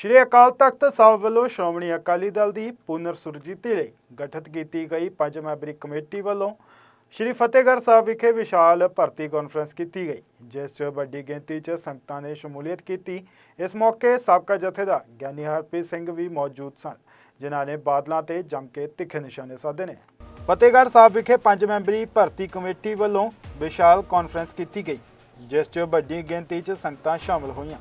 ਸ਼੍ਰੀ ਅਕਾਲ ਤਖਤ ਸਾਹਿਬ ਵੱਲੋਂ ਸ਼੍ਰੋਮਣੀ ਅਕਾਲੀ ਦਲ ਦੀ ਪੁਨਰ ਸੁਰਜੀਤੀ ਲਈ ਗਠਿਤ ਕੀਤੀ ਗਈ ਪੰਜ ਮੈਂਬਰੀ ਕਮੇਟੀ ਵੱਲੋਂ ਸ਼੍ਰੀ ਫਤਿਹਗੜ੍ਹ ਸਾਹਿਬ ਵਿਖੇ ਵਿਸ਼ਾਲ ਭਰਤੀ ਕਾਨਫਰੰਸ ਕੀਤੀ ਗਈ, ਜਿਸ 'ਚ ਵੱਡੀ ਗਿਣਤੀ 'ਚ ਸੰਗਤਾਂ ਨੇ ਸ਼ਮੂਲੀਅਤ ਕੀਤੀ। ਇਸ ਮੌਕੇ ਸਾਬਕਾ ਜਥੇਦਾਰ ਗਿਆਨੀ ਹਰਪ੍ਰੀਤ ਸਿੰਘ ਵੀ ਮੌਜੂਦ ਸਨ, ਜਿਨ੍ਹਾਂ ਨੇ ਬਾਦਲਾਂ ਤੇ ਜੰਮ ਕੇ ਤਿੱਖੇ ਨਿਸ਼ਾਨੇ ਸਾਧੇ ਨੇ। ਫਤਿਹਗੜ੍ਹ ਸਾਹਿਬ ਵਿਖੇ ਪੰਜ ਮੈਂਬਰੀ ਭਰਤੀ ਕਮੇਟੀ ਵੱਲੋਂ ਵਿਸ਼ਾਲ ਕਾਨਫਰੰਸ ਕੀਤੀ ਗਈ, ਜਿਸ 'ਚ ਵੱਡੀ ਗਿਣਤੀ 'ਚ ਸੰਗਤਾਂ ਸ਼ਾਮਲ ਹੋਈਆਂ।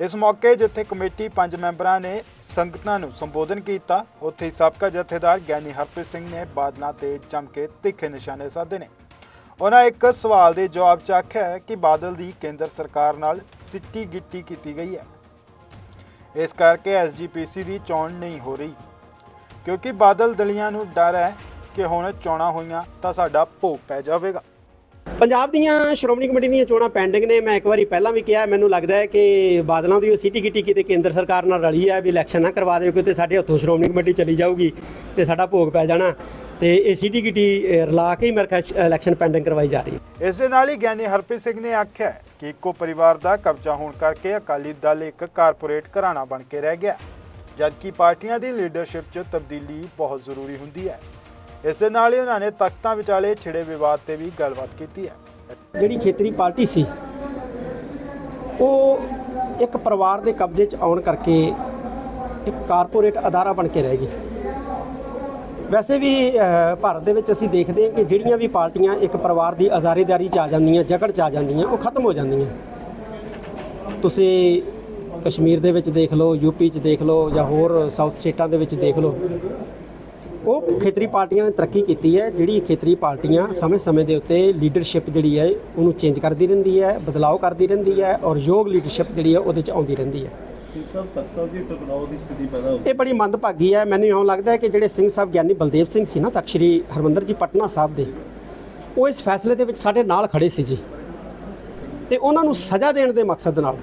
ਇਸ ਮੌਕੇ ਜਿੱਥੇ ਕਮੇਟੀ ਪੰਜ ਮੈਂਬਰਾਂ ਨੇ ਸੰਗਤਾਂ ਨੂੰ ਸੰਬੋਧਨ ਕੀਤਾ, ਉੱਥੇ ਹੀ ਸਾਬਕਾ ਜਥੇਦਾਰ ਗਿਆਨੀ ਹਰਪ੍ਰੀਤ ਸਿੰਘ ਨੇ ਬਾਦਲਾਂ ਤੇ ਜੰਮ ਕੇ ਤਿੱਖੇ ਨਿਸ਼ਾਨੇ ਸਾਧੇ ਨੇ। ਉਹਨਾਂ ਇੱਕ ਸਵਾਲ ਦੇ ਜਵਾਬ 'ਚ ਆਖਿਆ ਕਿ ਬਾਦਲ ਦੀ ਕੇਂਦਰ ਸਰਕਾਰ ਨਾਲ ਸਿੱਟੀ ਗਿੱਟੀ ਕੀਤੀ ਗਈ ਹੈ। ਇਸ ਕਰਕੇ ਐਸਜੀਪੀਸੀ ਦੀ ਚੋਣ ਨਹੀਂ ਹੋ ਰਹੀ। ਕਿਉਂਕਿ ਬਾਦਲ ਦਲੀਆਂ ਨੂੰ ਡਰ ਹੈ ਕਿ ਹੁਣ ਚੋਣਾਂ ਹੋਈਆਂ ਤਾਂ ਸਾਡਾ ਭੋਗ ਪੈ ਜਾਵੇਗਾ। ਪੰਜਾਬ ਦੀਆਂ ਸ਼੍ਰੋਮਣੀ ਕਮੇਟੀ ਦੀਆਂ ਚੋਣਾਂ ਪੈਂਡਿੰਗ ਨੇ, ਮੈਂ ਇੱਕ ਵਾਰੀ ਪਹਿਲਾਂ ਵੀ ਕਿਹਾ, ਮੈਨੂੰ ਲੱਗਦਾ ਹੈ ਕਿ ਬਾਦਲਾਂ ਦੀ ਉਹ ਸਿਟੀ ਕਿਟੀ ਕਿਤੇ ਕੇਂਦਰ ਸਰਕਾਰ ਨਾਲ ਰਲੀ ਹੈ ਵੀ ਇਲੈਕਸ਼ਨ ਨਾ ਕਰਵਾ ਦਿਓ, ਕਿਤੇ ਸਾਡੇ ਹੱਥੋਂ ਸ਼੍ਰੋਮਣੀ ਕਮੇਟੀ ਚਲੀ ਜਾਊਗੀ ਤੇ ਸਾਡਾ ਭੋਗ ਪੈ ਜਾਣਾ ਤੇ ਇਹ ਸਿਟੀ ਕਿਟੀ ਰਲਾ ਕੇ ਹੀ ਮੇਰੇ ਖਿਆਲ ਇਲੈਕਸ਼ਨ ਪੈਂਡਿੰਗ ਕਰਵਾਈ ਜਾ ਰਹੀ ਹੈ। ਇਸ ਦੇ ਨਾਲ ਹੀ ਗਿਆਨੀ ਹਰਪ੍ਰੀਤ ਸਿੰਘ ਨੇ ਆਖਿਆ ਕਿ ਇੱਕੋ ਪਰਿਵਾਰ ਦਾ ਕਬਜ਼ਾ ਹੋਣ ਕਰਕੇ ਅਕਾਲੀ ਦਲ ਇੱਕ ਕਾਰਪੋਰੇਟ ਘਰਾਣਾ ਬਣ ਕੇ ਰਹਿ ਗਿਆ, ਜਦਕਿ ਪਾਰਟੀਆਂ ਦੀ ਲੀਡਰਸ਼ਿਪ 'ਚ ਤਬਦੀਲੀ ਬਹੁਤ ਜ਼ਰੂਰੀ ਹੁੰਦੀ ਹੈ। ਇਸ ਦੇ ਨਾਲ ਹੀ ਉਹਨਾਂ ਨੇ ਤਖਤਾਂ ਵਿਚਾਲੇ ਛਿੜੇ ਵਿਵਾਦ ਤੇ ਵੀ ਗੱਲਬਾਤ ਕੀਤੀ ਹੈ। ਜਿਹੜੀ ਖੇਤਰੀ ਪਾਰਟੀ ਸੀ, ਉਹ ਇੱਕ ਪਰਿਵਾਰ ਦੇ ਕਬਜ਼ੇ 'ਚ ਆਉਣ ਕਰਕੇ ਇੱਕ ਕਾਰਪੋਰੇਟ ਅਦਾਰਾ ਬਣ ਕੇ ਰਹਿ ਗਈ। ਵੈਸੇ ਵੀ ਭਾਰਤ ਦੇ ਵਿੱਚ ਅਸੀਂ ਦੇਖਦੇ ਹਾਂ ਕਿ ਜਿਹੜੀਆਂ ਵੀ ਪਾਰਟੀਆਂ ਇੱਕ ਪਰਿਵਾਰ ਦੀ ਆਜ਼ਾਰੀਦਾਰੀ 'ਚ ਆ ਜਾਂਦੀਆਂ, ਜਕੜ 'ਚ ਆ ਜਾਂਦੀਆਂ, ਉਹ ਖਤਮ ਹੋ ਜਾਂਦੀਆਂ। ਤੁਸੀਂ ਕਸ਼ਮੀਰ ਦੇ ਵਿੱਚ ਦੇਖ ਲਓ ਯੂਪੀ 'ਚ ਦੇਖ ਲਓ ਜਾਂ ਹੋਰ ਸਾਊਥ ਸਟੇਟਾਂ ਦੇ ਵਿੱਚ ਦੇਖ ਲਓ ਉਹ ਖੇਤਰੀ ਪਾਰਟੀਆਂ ਨੇ ਤਰੱਕੀ ਕੀਤੀ ਹੈ ਜਿਹੜੀ ਖੇਤਰੀ ਪਾਰਟੀਆਂ ਸਮੇਂ-ਸਮੇਂ ਦੇ ਉੱਤੇ ਲੀਡਰਸ਼ਿਪ ਜਿਹੜੀ ਹੈ ਉਹਨੂੰ ਚੇਂਜ ਕਰਦੀ ਰਹਿੰਦੀ ਹੈ ਬਦਲਾਅ ਕਰਦੀ ਰਹਿੰਦੀ ਹੈ ਔਰ ਯੋਗ ਲੀਡਰਸ਼ਿਪ ਜਿਹੜੀ ਹੈ ਉਹਦੇ 'ਚ ਆਉਂਦੀ ਰਹਿੰਦੀ ਹੈ ਇਹ ਬੜੀ ਮੰਦਭਾਗੀ ਹੈ। ਮੈਨੂੰ ਇਉਂ ਲੱਗਦਾ ਹੈ ਕਿ ਜਿਹੜੇ ਸਿੰਘ ਸਾਹਿਬ ਗਿਆਨੀ ਬਲਦੇਵ ਸਿੰਘ ਸੀ ਨਾ ਤਖਤ ਸ਼੍ਰੀ ਹਰਮੰਦਰ ਜੀ ਪਟਨਾ ਸਾਹਿਬ ਦੇ ਉਹ ਇਸ ਫੈਸਲੇ ਦੇ ਵਿੱਚ ਸਾਡੇ ਨਾਲ ਖੜੇ ਸੀ ਜੀ। ਤੇ ਉਹਨਾਂ ਨੂੰ ਸਜ਼ਾ ਦੇਣ ਦੇ ਮਕਸਦ ਨਾਲ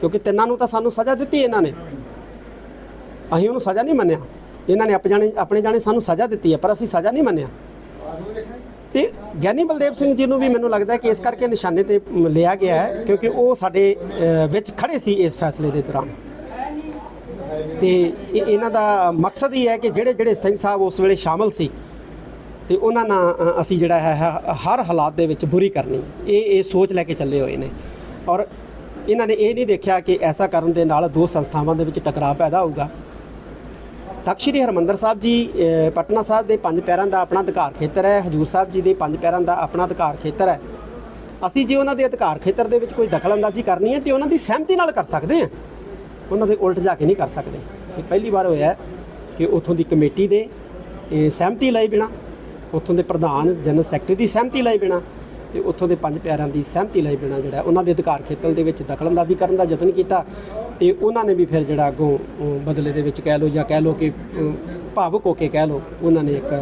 ਕਿਉਂਕਿ ਤਿੰਨਾਂ ਨੂੰ ਤਾਂ ਸਾਨੂੰ ਸਜ਼ਾ ਦਿੱਤੀ ਇਹਨਾਂ ਨੇ। ਅਸੀਂ ਉਹਨੂੰ ਸਜ਼ਾ ਨਹੀਂ ਮੰਨਿਆ। ਇਹਨਾਂ ਨੇ ਆਪਣੇ ਜਾਣੇ ਆਪਣੇ ਜਾਣੇ ਸਾਨੂੰ ਸਜ਼ਾ ਦਿੱਤੀ ਹੈ, ਪਰ ਅਸੀਂ ਸਜ਼ਾ ਨਹੀਂ ਮੰਨਿਆ। ਤੇ ਗਿਆਨੀ ਬਲਦੇਵ ਸਿੰਘ ਜੀ ਨੂੰ ਵੀ ਮੈਨੂੰ ਲੱਗਦਾ ਕਿ ਇਸ ਕਰਕੇ ਨਿਸ਼ਾਨੇ ਤੇ ਲਿਆ ਗਿਆ ਹੈ, ਕਿਉਂਕਿ ਉਹ ਸਾਡੇ ਵਿੱਚ ਖੜੇ ਸੀ ਇਸ ਫੈਸਲੇ ਦੇ ਦੌਰਾਨ। ਤੇ ਇਹ- ਇਹਨਾਂ ਦਾ ਮਕਸਦ ਹੀ ਹੈ ਕਿ ਜਿਹੜੇ ਜਿਹੜੇ ਸਿੰਘ ਸਾਹਿਬ ਉਸ ਵੇਲੇ ਸ਼ਾਮਲ ਸੀ, ਤੇ ਉਹਨਾਂ ਨਾਲ ਅਸੀਂ ਜਿਹੜਾ ਹੈ ਹਰ ਹਾਲਾਤ ਦੇ ਵਿੱਚ ਬੁਰੀ ਕਰਨੀ ਇਹ ਇਹ ਸੋਚ ਲੈ ਕੇ ਚੱਲੇ ਹੋਏ ਨੇ। ਔਰ ਇਹਨਾਂ ਨੇ ਇਹ ਨਹੀਂ ਦੇਖਿਆ ਕਿ ਐਸਾ ਕਰਨ ਦੇ ਨਾਲ ਦੋ ਸੰਸਥਾਵਾਂ ਦੇ ਵਿੱਚ ਟਕਰਾਅ ਪੈਦਾ ਹੋਊਗਾ। ਤਖ਼ਤ ਸ਼੍ਰੀ ਹਰਮੰਦਰ ਸਾਹਿਬ ਜੀ ਪਟਨਾ ਸਾਹਿਬ ਦੇ ਪੰਜ ਪੈਰਾਂ ਦਾ ਆਪਣਾ ਅਧਿਕਾਰ ਖੇਤਰ ਹੈ, ਹਜੂਰ ਸਾਹਿਬ ਜੀ ਦੇ ਪੰਜ ਪੈਰਾਂ ਦਾ ਆਪਣਾ ਅਧਿਕਾਰ ਖੇਤਰ ਹੈ। ਅਸੀਂ ਜੇ ਉਹਨਾਂ ਦੇ ਅਧਿਕਾਰ ਖੇਤਰ ਦੇ ਵਿੱਚ ਕੋਈ ਦਖਲਅੰਦਾਜ਼ੀ ਕਰਨੀ ਹੈ ਤੇ ਉਹਨਾਂ ਦੀ ਸਹਿਮਤੀ ਨਾਲ ਕਰ ਸਕਦੇ ਹਾਂ। ਉਹਨਾਂ ਦੇ ਉਲਟ ਜਾ ਕੇ ਨਹੀਂ ਕਰ ਸਕਦੇ। ਇਹ ਪਹਿਲੀ ਵਾਰ ਹੋਇਆ ਕਿ ਉਥੋਂ ਦੀ ਕਮੇਟੀ ਦੇ ਸਹਿਮਤੀ ਲਈ ਬਿਨਾ, ਉਥੋਂ ਦੇ ਪ੍ਰਧਾਨ, ਜਨਰਲ ਸੈਕਟਰੀ ਦੀ ਸਹਿਮਤੀ ਲਈ ਬਿਨਾ ਤੇ ਉੱਥੋਂ ਦੇ ਪੰਜ ਪਿਆਰਿਆਂ ਦੀ ਸਹਿਮਤੀ ਲਈ ਬਿਨਾ ਜਿਹੜਾ ਉਹਨਾਂ ਦੇ ਅਧਿਕਾਰ ਖੇਤਰ ਦੇ ਵਿੱਚ ਦਖਲਅੰਦਾਜ਼ੀ ਕਰਨ ਦਾ ਯਤਨ ਕੀਤਾ ਤੇ ਉਹਨਾਂ ਨੇ ਵੀ ਫਿਰ ਜਿਹੜਾ ਅੱਗੋਂ ਬਦਲੇ ਦੇ ਵਿੱਚ ਕਹਿ ਲਓ ਜਾਂ ਕਹਿ ਲਓ ਕਿ ਭਾਵੁਕ ਹੋ ਕੇ ਕਹਿ ਲਓ, ਉਹਨਾਂ ਨੇ ਇੱਕ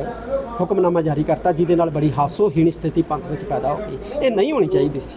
ਹੁਕਮਨਾਮਾ ਜਾਰੀ ਕਰਤਾ, ਜਿਹਦੇ ਨਾਲ ਬੜੀ ਹਾਸੋਹੀਣ ਸਥਿਤੀ ਪੰਥ ਵਿੱਚ ਪੈਦਾ ਹੋ ਗਈ। ਇਹ ਨਹੀਂ ਹੋਣੀ ਚਾਹੀਦੀ ਸੀ।